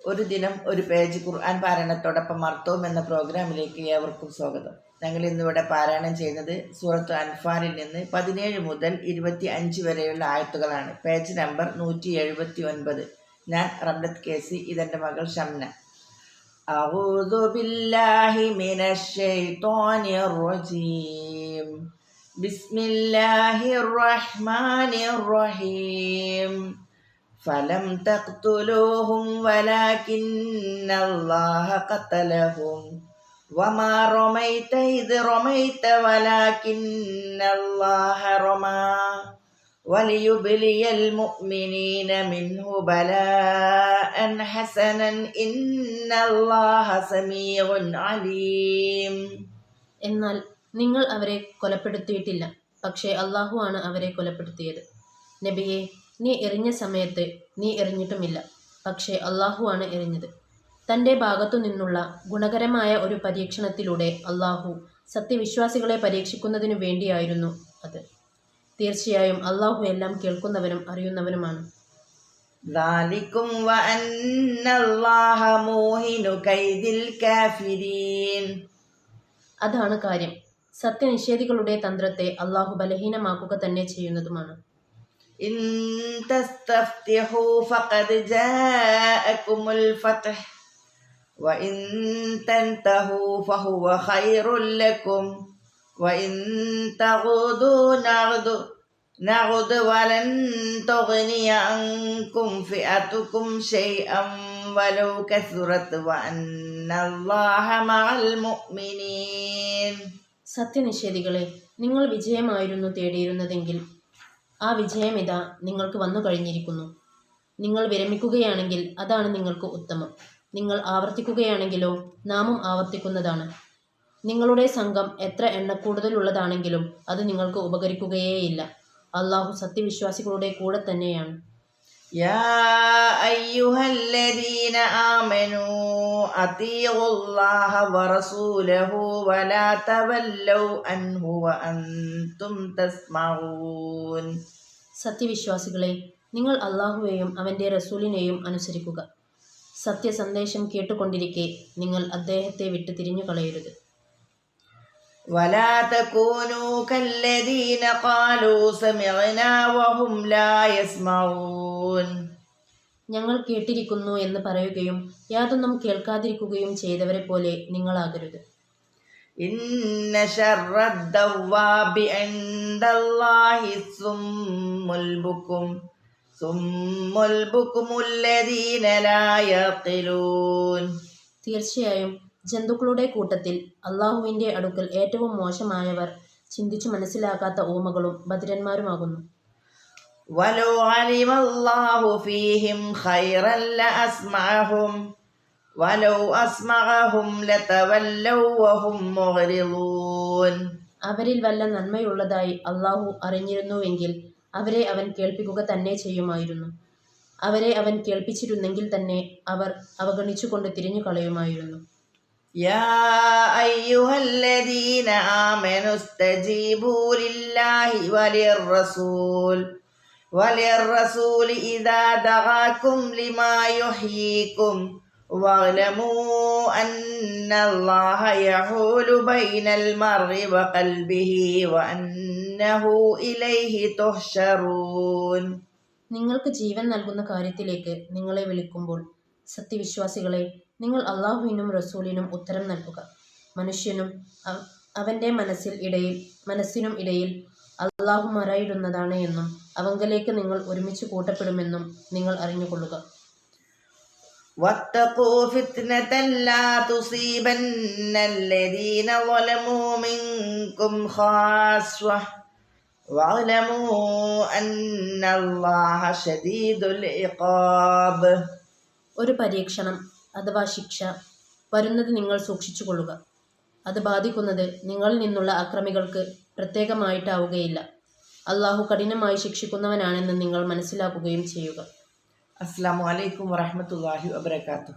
ഒരു ദിനം ഒരു പേജ് ഖുർആൻ പാരായണത്തോടൊപ്പം അർത്ഥവും എന്ന പ്രോഗ്രാമിലേക്ക് ഏവർക്കും സ്വാഗതം ഞങ്ങൾ ഇന്നിവിടെ പാരായണം ചെയ്യുന്നത് സൂറത്ത് അൻഫാലിൽ നിന്ന് പതിനേഴ് മുതൽ ഇരുപത്തി അഞ്ച് വരെയുള്ള ആയത്തുകളാണ് പേജ് നമ്പർ നൂറ്റി എഴുപത്തി ഒൻപത് ഞാൻ റംലത്ത് കേസി ഇതെൻ്റെ മകൾ ഷംന أعوذ بالله من الشيطان الرجيم بسم الله الرحمن الرحيم فلم تقتلوهم ولكن الله قتلهم وما رميت إذ رميت ولكن الله رمى وليبلي المؤمنين منه بلاء حسنا إن الله سميع عليم എന്നാൽ നിങ്ങൾ അവരെ കൊലപ്പെടുത്തിയിട്ടില്ല പക്ഷേ അള്ളാഹു ആണ് അവരെ കൊലപ്പെടുത്തിയത് നബിയെ നീ എറിഞ്ഞ സമയത്ത് നീ എറിഞ്ഞിട്ടുമില്ല. പക്ഷേ അള്ളാഹുവാണ് എറിഞ്ഞത്. തന്റെ ഭാഗത്തു നിന്നുള്ള ഗുണകരമായ ഒരു പരീക്ഷണത്തിലൂടെ അള്ളാഹു സത്യവിശ്വാസികളെ പരീക്ഷിക്കുന്നതിനു വേണ്ടിയായിരുന്നു അത്. തീർച്ചയായും അള്ളാഹു എല്ലാം കേൾക്കുന്നവനും അറിയുന്നവനുമാണ്. അതാണ് കാര്യം. സത്യനിഷേധികളുടെ തന്ത്രത്തെ അള്ളാഹു ബലഹീനമാക്കുക തന്നെ ചെയ്യുന്നതുമാണ്. إن تستفتحوا فقد جاءكم الفتح وإن تنتهوا فهو خير لكم وإن تغضوا نغض نغض ولن تغني عنكم فئتكم شيئا ولو كثرت وأن الله مع المؤمنين സത്യനിഷേധികളെ നിങ്ങൾ വിജയമായിരുന്നു തേടിയിരുന്നതെങ്കിൽ ആ വിജയമിതാ നിങ്ങൾക്ക് വന്നു കഴിഞ്ഞിരിക്കുന്നു. നിങ്ങൾ വിരമിക്കുകയാണെങ്കിൽ അതാണ് നിങ്ങൾക്ക് ഉത്തമം. നിങ്ങൾ ആവർത്തിക്കുകയാണെങ്കിലോ നാമം ആവർത്തിക്കുന്നതാണ്. നിങ്ങളുടെ സംഘം എത്ര എണ്ണക്കൂടുതലുള്ളതാണെങ്കിലും അത് നിങ്ങൾക്ക് ഉപകരിക്കുകയേയില്ല. അള്ളാഹു സത്യവിശ്വാസികളുടെ കൂടെ തന്നെയാണ്. യാ അയ്യുഹല്ലദീന ആമനൂ. أطيعوا الله ورسوله ولا تولوا عنه وأنتم تسمعون സത്യവിശ്വാസികളെ നിങ്ങൾ അള്ളാഹുവേയും അവൻ്റെ റസൂലിനെയും അനുസരിക്കുക സത്യസന്ദേശം കേട്ടുകൊണ്ടിരിക്കെ നിങ്ങൾ അദ്ദേഹത്തെ വിട്ട് തിരിഞ്ഞു കളയരുത് ولا تكونوا كالذين قالوا سمعنا وهم لا يسمعون ഞങ്ങൾ കേട്ടിരിക്കുന്നു എന്ന് പറയുകയും യാതൊന്നും കേൾക്കാതിരിക്കുകയും ചെയ്തവരെ പോലെ നിങ്ങളാകരുത്. തീർച്ചയായും ജന്തുക്കളുടെ കൂട്ടത്തിൽ അള്ളാഹുവിന്റെ അടുക്കൽ ഏറ്റവും മോശമായവർ ചിന്തിച്ചു മനസ്സിലാക്കാത്ത ഓമകളും ഭദ്രന്മാരുമാകുന്നു ولو علم الله فيهم خيرا لأسمعهم ولو أسمعهم لتولوا وهم معرضون അവരിൽ വല്ല നന്മയുള്ളതായി അള്ളാഹു അറിഞ്ഞിരുന്നുവെങ്കിൽ അവരെ അവൻ കേൾപ്പിക്കുക തന്നെ ചെയ്യുമായിരുന്നു അവരെ അവൻ കേൾപ്പിച്ചിരുന്നെങ്കിൽ തന്നെ അവർ അവഗണിച്ചുകൊണ്ട് തിരിഞ്ഞു കളയുമായിരുന്നു يا أيها الذين آمنوا استجيبوا لله وللرسول وللرسول إذا دعاكم لما يحييكم واعلموا أن الله يحول بين المرء وقلبه وأنه إليه تحشرون നിങ്ങൾക്ക് ജീവൻ നൽകുന്ന കാര്യത്തിലേക്ക് നിങ്ങളെ വിളിക്കുമ്പോൾ സത്യവിശ്വാസികളെ നിങ്ങൾ അള്ളാഹുവിനും റസൂലിനും ഉത്തരം നൽകുക മനുഷ്യനും അവ- അവൻ്റെ മനസ്സിൽ ഇടയിൽ മനസ്സിനും ഇടയിൽ അള്ളാഹു മറയിടുന്നതാണ് എന്നും അവങ്കലേക്ക് നിങ്ങൾ ഒരുമിച്ച് കൂട്ടപ്പെടുമെന്നും നിങ്ങൾ അറിഞ്ഞുകൊള്ളുക واتقوا فتنة لا تصيبن الذين ظلموا منكم خاصة واعلموا أن الله شديد العقاب ഒരു പരീക്ഷണം അഥവാ ശിക്ഷ വരുന്നത് നിങ്ങൾ സൂക്ഷിച്ചുകൊള്ളുക അത് ബാധിക്കുന്നത് നിങ്ങളിൽ നിന്നുള്ള അക്രമികൾക്ക് പ്രത്യേകമായിട്ടാവുകയില്ല. അള്ളാഹു കഠിനമായി ശിക്ഷിക്കുന്നവനാണെന്ന് നിങ്ങൾ മനസ്സിലാക്കുകയും ചെയ്യുക. അസ്സാം വലൈക്കും വറഹമത്തല്ലാഹി വബർക്കാത്തു